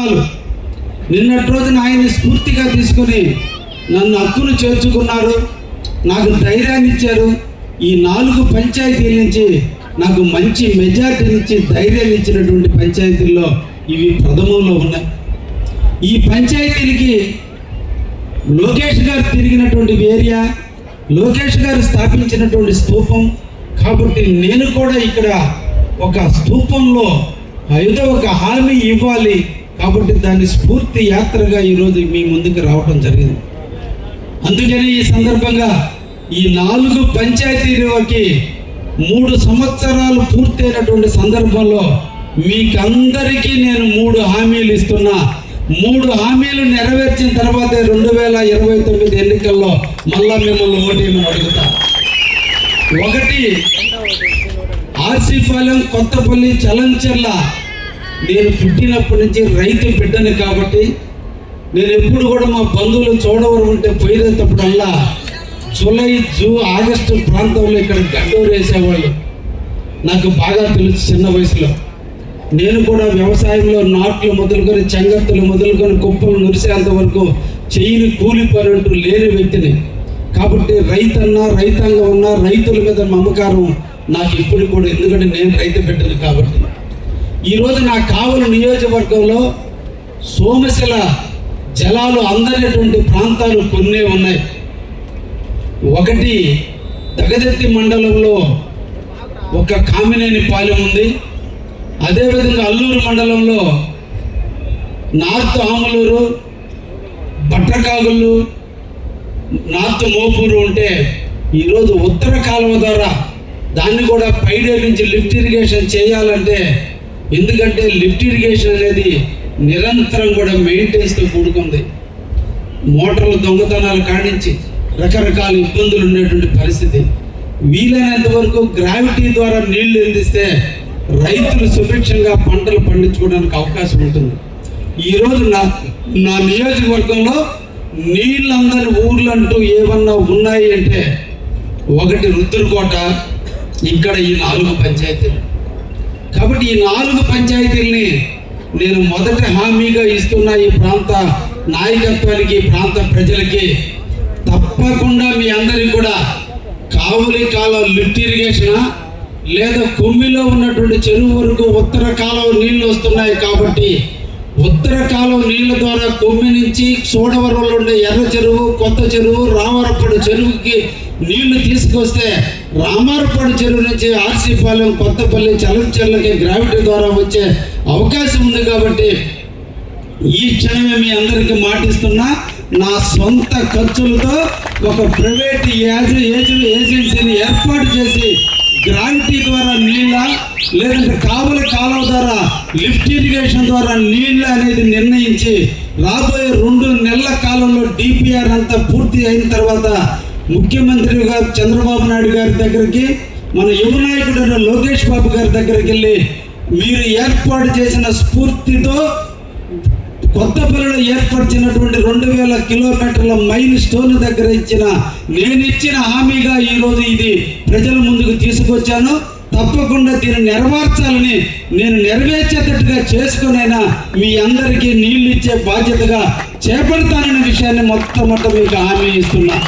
కార్యక్రమాలు నిన్నటి రోజున ఆయన్ని స్ఫూర్తిగా తీసుకొని నన్ను హక్కును చేర్చుకున్నారు. నాకు ధైర్యాన్ని ఇచ్చారు. ఈ నాలుగు పంచాయతీల నుంచి నాకు మంచి మెజార్టీనిచ్చి ధైర్యాన్ని ఇచ్చినటువంటి పంచాయతీల్లో ఇవి ప్రథమంలో ఉన్నాయి. ఈ పంచాయతీలకి లోకేష్ గారు తిరిగినటువంటి ఏరియా లోకేష్ గారు స్థాపించినటువంటి స్థూపం. కాబట్టి నేను కూడా ఇక్కడ ఒక స్థూపంలో ఏదో ఒక హామీ ఇవ్వాలి కాబట్టి దాన్ని స్ఫూర్తి యాత్రగా ఈరోజు మీ ముందుకు రావటం జరిగింది. అందుకని ఈ సందర్భంగా ఈ నాలుగు పంచాయతీలకి మూడు సంవత్సరాలు పూర్తయినటువంటి సందర్భంలో మీకందరికీ నేను మూడు హామీలు ఇస్తున్నా. మూడు హామీలు నెరవేర్చిన తర్వాత రెండు వేల ఇరవై తొమ్మిది ఎన్నికల్లో మళ్ళా మిమ్మల్ని ఓటేయమని అడుగుతా. ఒకటి ఆర్సీపాలెం కొత్తపల్లి చలంచెర్ల నేను పుట్టినప్పటి నుంచి రైతు బిడ్డని కాబట్టి నేను ఎప్పుడు కూడా మా బంధువులు చూడవరం ఉంటే పోయేటప్పుడల్లా జూలై జూ ఆగస్టు ప్రాంతంలో ఇక్కడ గడ్డూరు వేసేవాళ్ళు. నాకు బాగా తెలుసు చిన్న వయసులో. నేను కూడా వ్యవసాయంలో నాట్లు మొదలుకొని చెంగత్తులు మొదలుకొని కుప్పలు నురిసేంత వరకు చెయ్యిని కూలిపోయినట్టు లేని వ్యక్తిని. కాబట్టి రైతన్నా రైతాంగం ఉన్నా రైతుల మీద మమకారం నాకు ఇప్పుడు కూడా ఎందుకంటే నేను రైతు బిడ్డను కాబట్టి. ఈరోజు నా కావలి నియోజకవర్గంలో సోమశిల జలాలు అందరినటువంటి ప్రాంతాలు కొన్ని ఉన్నాయి. ఒకటి దగదెత్తి మండలంలో ఒక కామినేని పాలెం ఉంది. అదేవిధంగా అల్లూరు మండలంలో నార్త్ ఆములూరు బట్టకాగులు నార్త్ మోపూరు ఉంటే ఈరోజు ఉత్తర కాలువ ద్వారా దాన్ని కూడా పైడే నుంచి లిఫ్ట్ ఇరిగేషన్ చేయాలంటే ఎందుకంటే లిఫ్ట్ ఇరిగేషన్ అనేది నిరంతరం కూడా మెయింటెన్స్తో కూడుకుంది. మోటార్ల దొంగతనాలు కాణించి రకరకాల ఇబ్బందులు ఉండేటువంటి పరిస్థితి. వీలైనంత వరకు గ్రావిటీ ద్వారా నీళ్ళు అందిస్తే రైతులు సుభిక్షంగా పంటలు పండించుకోవడానికి అవకాశం ఉంటుంది. ఈరోజు నా నా నియోజకవర్గంలో నీళ్ళందరి ఊర్లంటూ ఏమన్నా ఉన్నాయి అంటే ఒకటి రుద్రకోట ఇక్కడ ఈ నాలుగు పంచాయతీలు. కాబట్టి ఈ నాలుగు పంచాయతీల్ని నేను మొదటి హామీగా ఇస్తున్న ఈ ప్రాంత నాయకత్వానికి ఈ ప్రాంత ప్రజలకి తప్పకుండా మీ అందరికి కూడా కావులి కాలం లిఫ్ట్ ఇరిగేషన్? లేదా కొమ్మిలో ఉన్నటువంటి చెరువు వరకు ఉత్తర కాలం నీళ్ళు వస్తున్నాయి కాబట్టి ఉత్తర కాలం నీళ్ళ ద్వారా కొమ్మి నుంచి సోడవరంలో ఉండే ఎర్ర చెరువు కొత్త చెరువు రావరపడు చెరువుకి నీళ్ళు తీసుకొస్తే రామారపాడు చెరువు నుంచి ఆర్సీపాలెం కొత్తపల్లి చలంచెర్లకి గ్రావిటీ ద్వారా వచ్చే అవకాశం ఉంది కాబట్టి ఈ క్షణమే మీ అందరికీ మాటిస్తున్నా నా సొంత ఖర్చులతో ఒక ప్రైవేట్ ఏజెన్సీని ఏర్పాటు చేసి గ్రావిటీ ద్వారా నీళ్ళ లేదంటే కావుల కాలువ ద్వారా లిఫ్ట్ ఇరిగేషన్ ద్వారా నీళ్ళ అనేది నిర్ణయించి రాబోయే రెండు నెలల కాలంలో డిపిఆర్ అంతా పూర్తి అయిన తర్వాత ముఖ్యమంత్రిగా చంద్రబాబు నాయుడు గారి దగ్గరికి మన యువ నాయకుడు లోకేష్ బాబు గారి దగ్గరికి వెళ్ళి మీరు ఏర్పాటు చేసిన స్ఫూర్తితో కొత్తపల్లిలో ఏర్పరిచినటువంటి రెండు వేల కిలోమీటర్ల మైల్ స్టోన్ దగ్గర ఇచ్చిన నేను ఇచ్చిన హామీగా ఈరోజు ఇది ప్రజల ముందుకు తీసుకొచ్చాను. తప్పకుండా దీన్ని నెరవేర్చాలని నేను నెరవేర్చేటట్టుగా చేసుకునైనా మీ అందరికీ నీళ్ళు ఇచ్చే బాధ్యతగా చేపడతాననే విషయాన్ని మొట్టమొదట మీకు హామీ ఇస్తున్నా.